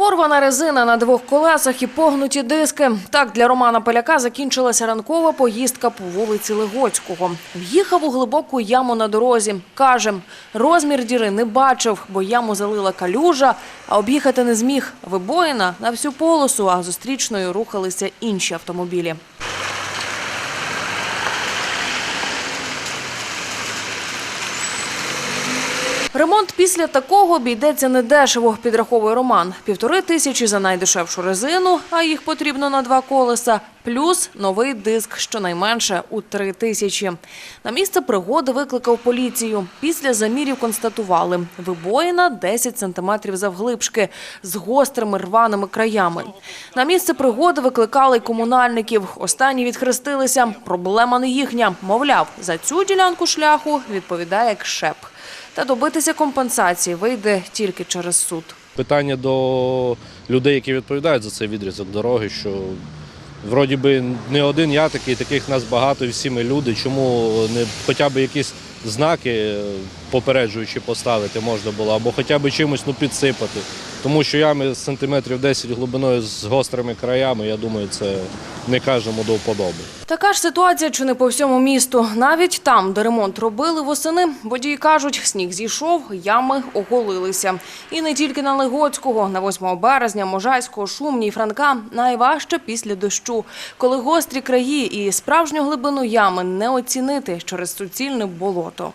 Порвана резина на двох колесах і погнуті диски. Так для Романа Поляка закінчилася ранкова поїздка по вулиці Легоцького. В'їхав у глибоку яму на дорозі. Каже, розмір діри не бачив, бо яму залила калюжа, а об'їхати не зміг. Вибоїна на всю полосу, а зустрічною рухалися інші автомобілі. Ремонт після такого обійдеться недешево, підраховує Роман. Півтори тисячі за найдешевшу резину, а їх потрібно на два колеса, плюс новий диск щонайменше у три тисячі. На місце пригоди викликав поліцію. Після замірів констатували – вибоїна 10 сантиметрів завглибшки з гострими рваними краями. На місце пригоди викликали й комунальників. Останні відхрестилися. Проблема не їхня. Мовляв, за цю ділянку шляху відповідає КШЕП. Та добитися компенсації вийде тільки через суд. Питання до людей, які відповідають за цей відрізок дороги, що вроді би не один я такий, таких нас багато, і всі ми люди. Чому не хоча б якісь знаки попереджуючи, попереджуючі поставити можна було, або хоча б чимось ну, підсипати. Тому що ями сантиметрів 10 глибиною з гострими краями, я думаю, це не кажемо до вподоби. Така ж ситуація чи не по всьому місту. Навіть там, де ремонт робили восени, водії кажуть, сніг зійшов, ями оголилися. І не тільки на Легоцького, на 8 березня, Можайського, Шумні Франка найважче після дощу, коли гострі краї і справжню глибину ями не оцінити через суцільне болото.